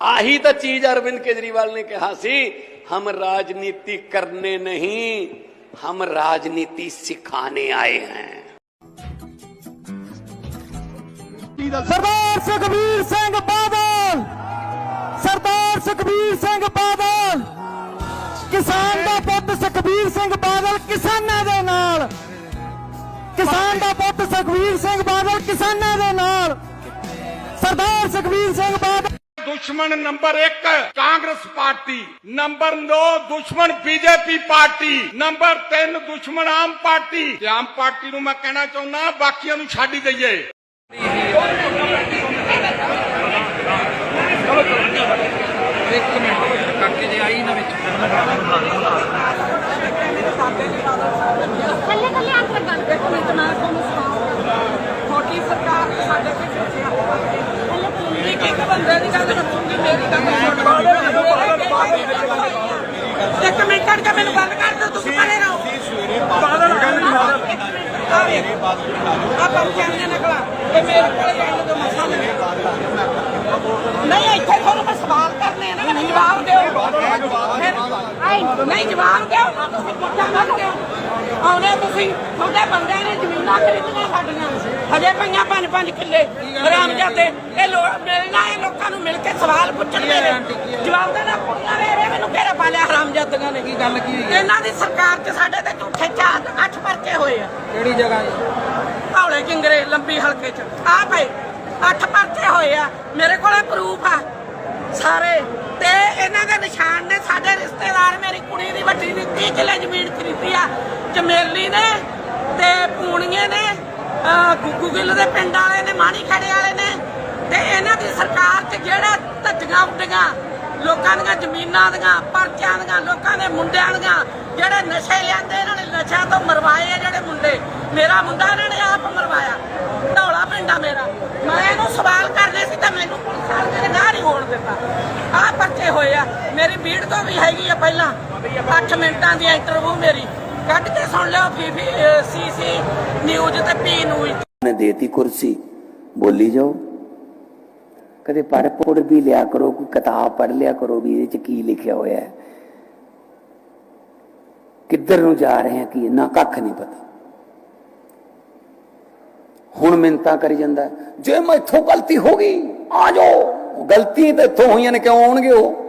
आही तो चीज़ अरविंद केजरीवाल ने कहा, सी, हम राजनीति करने नहीं, हम राजनीति सिखाने आए हैं। सरदार सुखबीर सिंह बादल, सरदार सुखबीर सिंह बादल, किसान का पुत सुखबीर सिंह बादल किसान दे नाल, किसान का पुत सुखबीर सिंह बादल किसान दे नाल, सरदार सुखबीर सिंह बादल ਦੁਸ਼ਮਣ ਨੰਬਰ 1 ਕਾਂਗਰਸ ਪਾਰਟੀ। ਨੰਬਰ 2 ਦੁਸ਼ਮਣ ਬੀਜੇਪੀ ਪਾਰਟੀ। ਨੰਬਰ 3 ਦੁਸ਼ਮਣ ਆਮ ਪਾਰਟੀ। ਤੇ ਆਮ ਪਾਰਟੀ ਨੂੰ ਮੈਂ ਕਹਿਣਾ ਚਾਹੁੰਦਾ, ਬਾਕੀਆਂ ਨੂੰ ਛੱਡ ਹੀ ਦਈਏ। ਇੱਕ ਮਿੰਟ, ਕਾਕੇ ਦੇ ਆਈ ਨਾ ਵਿੱਚ ਕੱਲੇ ਕੱਲੇ ਅੰਦਰ ਗੱਲ ਦੇਖੋ ਮੈਂ ਤਾਂ ਤੁਹਾਨੂੰ ਸੁਣਾਉਂਗਾ ਛੋਟੀ ਸਰਕਾਰ ਨੇ ਸਾਡੇ ਤੇ ਸੋਚਿਆ ਕੱਲੇ ਕੱਲੇ ਇੱਕ ਗੱਲ ਗੱਲ ਮਿੰਟ ਕੱਢ ਕੇ ਮੈਨੂੰ ਬੰਦ ਕਰ ਦਿਓ ਤੁਸੀਂ ਪਰੇ ਰਹੋ ਬਾਦਲ ਗੱਲ ਨਹੀਂ ਬਾਦਲ ਆ ਪੰਚਾਇਤ ਨੇ ਨਕਲਾ ਇਹ ਮੇਰੇ ਕੋਲ ਜਾਣ ਦੋ ਮਸਲਾ ਨਹੀਂ ਇੱਥੇ ਤੁਹਾਨੂੰ ਮੈਂ ਸਵਾਲ ਕਰਨੇ ਆ ਨਾ ਮੈਨੂੰ ਜਵਾਬ ਦਿਓ ਫਿਰ ਆਈ ਨਹੀਂ ਜਵਾਬ ਦਿਓ ਤੁਸੀਂ ਪੁੱਛਾਂ ਨਾ ਦਿਓ ਆਉਣੇ ਤੁਸੀਂ ਤੁਹਾਡੇ ਬੰਦਿਆਂ ਨੇ ਜ਼ਮੀਨਾਂ ਖਰੀਦੀਆਂ ਸਾਡੀਆਂ। ਹਜੇ ਪਈਆਂ ਪੰਜ ਪੰਜ ਕਿੱਲੇ ਹਰਾਮ ਜਾਂਦੇ ਇਹ ਲੋਕ ਮਿਲਣਾ ਇਹ ਲੋਕਾਂ ਨੂੰ ਮਿਲ ਕੇ ਸਵਾਲ ਪੁੱਛਣ ਮੇਰੇ ਜਵਾਬ ਦੇਣਾ ਕੁੜੀਆਂ ਨੇ ਇਹ ਮੈਨੂੰ ਘੇਰਾ ਪਾ ਲਿਆ ਹਰਾਮ ਨੇ। ਕੀ ਗੱਲ ਕੀ ਹੋਈ ਇਹਨਾਂ ਦੀ ਸਰਕਾਰ 'ਚ ਸਾਡੇ ਤੇ ਝੂਠੇ ਚਾਰ ਅੱਠ ਪਰਚੇ ਹੋਏ ਆ। ਕਿਹੜੀ ਜਗ੍ਹਾ ਜੀ? ਹੌਲੇ ਕਿੰਗਰੇ ਲੰਬੀ ਹਲਕੇ 'ਚ। ਆ ਪਏ ਅੱਠ ਪਰਚੇ ਹੋਏ ਆ। ਮੇਰੇ ਕੋਲੇ ਪ੍ਰੂਫ ਆ। ਸਾਰੇ। ਤੇ ਇਹਨਾਂ ਦੇ ਨਿਸ਼ਾਨ ਨੇ ਸਾਡੇ ਰਿਸ਼ਤੇਦਾਰ ਮੇਰੀ ਕੁੜੀ ਦੀ ਵੱਡੀ ਦੀ 30 ਕਿੱਲੇ ਜ਼ਮੀਨ ਖਰੀਦੀ ਆ। ਚਮੇਲੀ ਨੇ ਤੇ ਪੂਣੀਏ ਨੇ ਗੁੱਗੂ ਗਿੱਲ ਦੇ ਪਿੰਡ ਵਾਲੇ ਨੇ, ਮਾਣੀ ਖੜੇ ਵਾਲੇ ਨੇ। ਤੇ ਇਹਨਾਂ ਦੀ ਸਰਕਾਰ 'ਚ ਜਿਹੜਾ ਧੱਜੀਆਂ ਉੱਡੀਆਂ, ਲੋਕਾਂ ਦੀਆਂ ਜ਼ਮੀਨਾਂ ਦੀਆਂ, ਪਰਚਿਆਂ ਦੀਆਂ, ਲੋਕਾਂ ਦੇ ਮੁੰਡਿਆਂ ਦੀਆਂ, ਜਿਹੜੇ ਨਸ਼ੇ ਲਿਆਂਦੇ, ਇਹਨਾਂ ਨੇ ਨਸ਼ਿਆਂ ਤੋਂ ਮਰਵਾਏ ਆ ਜਿਹੜੇ ਮੁੰਡੇ। ਮੇਰਾ ਮੁੰਡਾ ਇਹਨਾਂ ਨੇ ਆਪ ਮਰਵਾਇਆ ਢੌਲਾ ਪਿੰਡਾ ਮੇਰਾ ਮੈਂ ਇਹਨੂੰ ਸਵਾਲ ਕਰਨੇ ਸੀ ਤਾਂ ਮੈਨੂੰ ਪੁਲਿਸ ਵਾਲੇ ਨੇ ਗਾਹ ਨਹੀਂ ਹੋਣ ਦਿੱਤਾ ਆਹ ਪਰਚੇ ਹੋਏ ਆ ਮੇਰੀ ਵੀਡ ਤੋਂ ਵੀ ਹੈਗੀ ਆ ਪਹਿਲਾਂ। 8 ਮਿੰਟਾਂ ਦੀ ਇੰਟਰਵਿਊ ਮੇਰੀ। ਕੱਢ ਕੇ ਸੁਣ ਲਿਓ ਫੀ ਸੀਸੀ ਨਿਊਜ਼ ਤੇ ਪੀ ਨਿਊਜ਼। ਨੇ ਦੇਤੀ ਕੁਰਸੀ। ਬੋਲੀ ਜਾਓ। ਕਦੇ ਪੜ੍ਹ ਪੜ ਵੀ ਲਿਆ ਕਰੋ, ਕੋਈ ਕਿਤਾਬ ਪੜ੍ਹ ਲਿਆ ਕਰੋ ਵੀ ਇਹਦੇ ਚ ਕੀ ਲਿਖਿਆ ਹੋਇਆ ਹੈ। ਕਿੱਧਰ ਨੂੰ ਜਾ ਰਹੇ ਹਾਂ ਕੀ ਨਾ ਕੱਖ ਨਹੀਂ ਪਤਾ। ਹੁਣ ਮਿੰਤਾ ਕਰੀ ਜਾਂਦਾ। ਜੇ ਮੈਥੋਂ ਗਲਤੀ ਹੋ ਗਈ, ਆ ਜਾਓ। ਗਲਤੀ ਤੇ ਇੱਥੋਂ ਹੋਈਆਂ ਨੇ, ਕਿਉਂ ਆਉਣਗੇ ਉਹ?